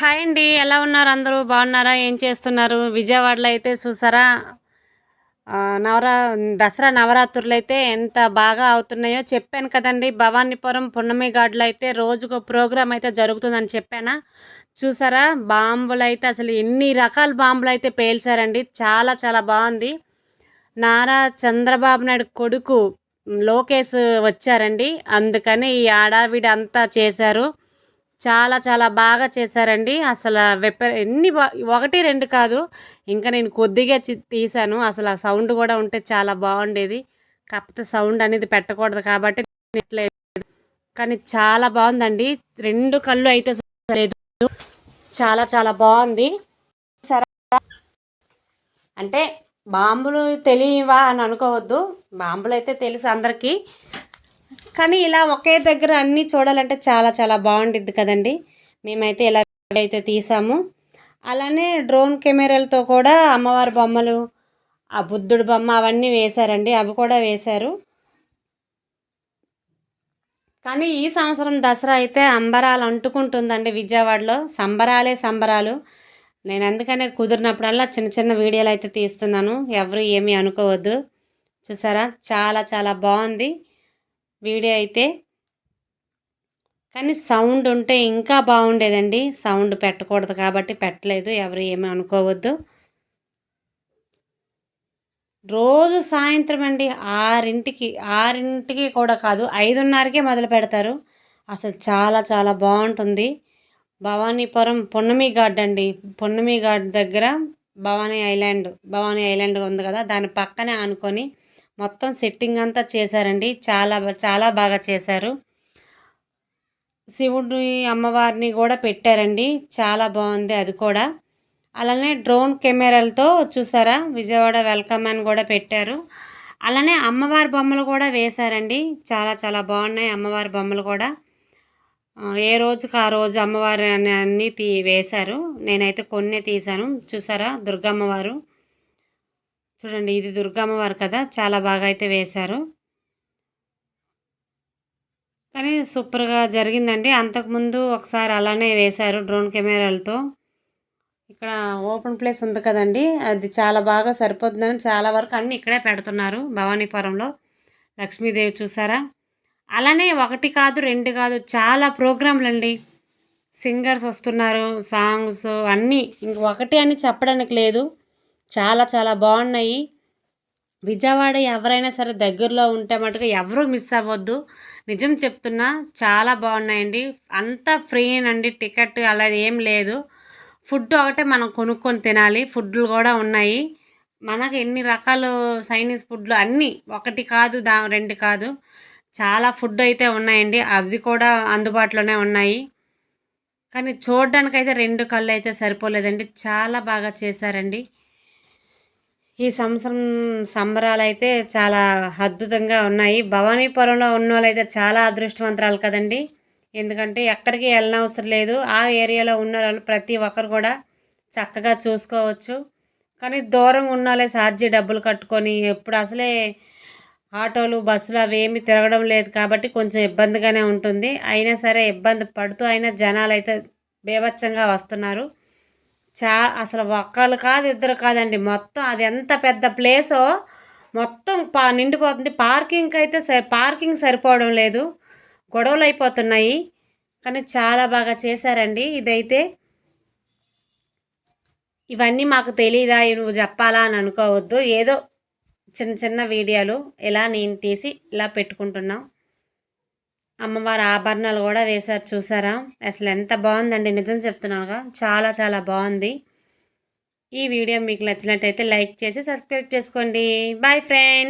Hi అండి ఎలా ఉన్నారు అందరూ? బాగున్నారా? ఏం చేస్తున్నారు? విజయవాడలో అయితే చూసారా? నవరా దసరా నవరాత్రులు అయితే ఎంత బాగా అవుతున్నాయో చెప్పాను కదండి. భవానీపురం పున్నమి గాడ్లో అయితే రోజుకు ప్రోగ్రామ్ అయితే జరుగుతుందని చెప్పానా? చూసారా? బాంబులు అయితే అసలు ఎన్ని రకాల బాంబులు అయితే పేల్చారండి. చాలా చాలా బాగుంది. నారా చంద్రబాబు నాయుడు కొడుకు లోకేష్ వచ్చారండి. అందుకని ఈ ఆడావిడి అంతా చేశారు. చాలా చాలా బాగా చేశారండి. అసలు వెప్ప ఎన్ని ఒకటి రెండు కాదు. ఇంకా నేను కొద్దిగా తీశాను. అసలు ఆ సౌండ్ కూడా ఉంటే చాలా బాగుండేది. కాకపోతే సౌండ్ అనేది పెట్టకూడదు కాబట్టి కానీ చాలా బాగుందండి. రెండు కళ్ళు అయితే లేదు చాలా చాలా బాగుంది. సరే. అంటే బాంబులు తెలియవా అని అనుకోవద్దు. బాంబులు అయితే తెలుసు అందరికీ. కానీ ఇలా ఒకే దగ్గర అన్నీ చూడాలంటే చాలా చాలా బాగుండిద్ది కదండి. మేమైతే ఇలా అయితే తీసాము. అలానే డ్రోన్ కెమెరాలతో కూడా అమ్మవారి బొమ్మలు ఆ బుద్ధుడు బొమ్మ అవన్నీ వేశారండి. అవి కూడా వేశారు. కానీ ఈ సంవత్సరం దసరా అయితే అంబరాలు అంటుకుంటుందండి విజయవాడలో. సంబరాలే సంబరాలు. నేను అందుకనే కుదిరినప్పుడల్లా చిన్న చిన్న వీడియోలు అయితే తీస్తున్నాను. ఎవరు ఏమీ అనుకోవద్దు. చూసారా? చాలా చాలా బాగుంది. వీడియో అయితే. కానీ సౌండ్ ఉంటే ఇంకా బాగుండేదండి. సౌండ్ పెట్టకూడదు కాబట్టి పెట్టలేదు. ఎవరు ఏమీ అనుకోవద్దు. రోజు సాయంత్రం అండి ఆరింటికి ఆరింటికి కూడా కాదు ఐదున్నరకే మొదలు పెడతారు. అసలు చాలా చాలా బాగుంటుంది. భవానీపురం పున్నమి గార్డ్ అండి. పున్నమి గార్డ్ దగ్గర భవానీ ఐలాండ్ భవానీ ఐలాండ్ ఉంది కదా దాని పక్కనే అనుకొని మొత్తం సెట్టింగ్ అంతా చేశారండి. చాలా చాలా బాగా చేశారు. శివుడి అమ్మవారిని కూడా పెట్టారండి. చాలా బాగుంది అది కూడా. అలానే డ్రోన్ కెమెరాలతో చూసారా? విజయవాడ వెల్కమ్ అని కూడా పెట్టారు. అలానే అమ్మవారి బొమ్మలు కూడా వేశారండి. చాలా చాలా బాగున్నాయి అమ్మవారి బొమ్మలు కూడా. ఏ రోజుకి ఆ రోజు అమ్మవారి అన్నీ తీ వేశారు. నేనైతే కొన్ని తీశాను. చూసారా? దుర్గమ్మవారు చూడండి ఇది దుర్గమ్మవారు కదా చాలా బాగా అయితే వేశారు. కానీ సూపర్గా జరిగిందండి. అంతకుముందు ఒకసారి అలానే వేశారు డ్రోన్ కెమెరాలతో. ఇక్కడ ఓపెన్ ప్లేస్ ఉంది కదండి అది చాలా బాగా సరిపోతుందని చాలా వరకు అన్నీ ఇక్కడే పెడుతున్నారు భవానీపురంలో. లక్ష్మీదేవి చూసారా? అలానే ఒకటి కాదు రెండు కాదు చాలా ప్రోగ్రాంలు అండి సింగర్స్ వస్తున్నారు సాంగ్స్ అన్నీ. ఇంక ఒకటి అని చెప్పడానికి లేదు. చాలా చాలా బాగున్నాయి. విజయవాడ ఎవరైనా సరే దగ్గరలో ఉంటే మటుకు ఎవరూ మిస్ అవ్వద్దు. నిజం చెప్తున్నా చాలా బాగున్నాయండి. అంతా ఫ్రీ అండి టికెట్ అలా ఏం లేదు. ఫుడ్ ఒకటే మనం కొనుక్కొని తినాలి. ఫుడ్లు కూడా ఉన్నాయి. మనకు ఎన్ని రకాలు చైనీస్ ఫుడ్లు? అన్నీ. ఒకటి కాదు దా రెండు కాదు. చాలా ఫుడ్ అయితే ఉన్నాయండి. అవి కూడా అందుబాటులోనే ఉన్నాయి. కానీ చూడడానికైతే రెండు కళ్ళు అయితే సరిపోలేదండి. చాలా బాగా చేశారండి. ఈ సంవత్సరం సంబరాలు అయితే చాలా అద్భుతంగా ఉన్నాయి. భవానీపురంలో ఉన్న వాళ్ళైతే చాలా అదృష్టవంతరాలు కదండి. ఎందుకంటే ఎక్కడికి వెళ్ళనవసరం లేదు. ఆ ఏరియాలో ఉన్న వాళ్ళు ప్రతి ఒక్కరు కూడా చక్కగా చూసుకోవచ్చు. కానీ దూరం ఉన్న వాళ్ళే ఛార్జీ డబ్బులు కట్టుకొని ఎప్పుడు అసలే ఆటోలు బస్సులు అవి ఏమి తిరగడం లేదు కాబట్టి కొంచెం ఇబ్బందిగానే ఉంటుంది. అయినా సరే ఇబ్బంది పడుతూ అయినా జనాలు అయితే బీభత్సంగా వస్తున్నారు. చా అసలు ఒక్కళ్ళు కాదు ఇద్దరు కాదండి. మొత్తం అది ఎంత పెద్ద ప్లేసో మొత్తం పా నిండిపోతుంది. పార్కింగ్కి అయితే సరి పార్కింగ్ సరిపోవడం లేదు. గొడవలు అయిపోతున్నాయి. కానీ చాలా బాగా చేశారండి. ఇదైతే ఇవన్నీ మాకు తెలియదా నువ్వు చెప్పాలా అని అనుకోవద్దు. ఏదో చిన్న చిన్న వీడియోలు ఇలా నేను తీసి ఇలా పెట్టుకుంటున్నాం. అమ్మవారి ఆభరణాలు కూడా వేశారు చూసారా? అసలు ఎంత బాగుందండి నిజం చెప్తున్నాగా చాలా చాలా బాగుంది. ఈ వీడియో మీకు నచ్చినట్టయితే లైక్ చేసి సబ్స్క్రైబ్ చేసుకోండి. Bye friends!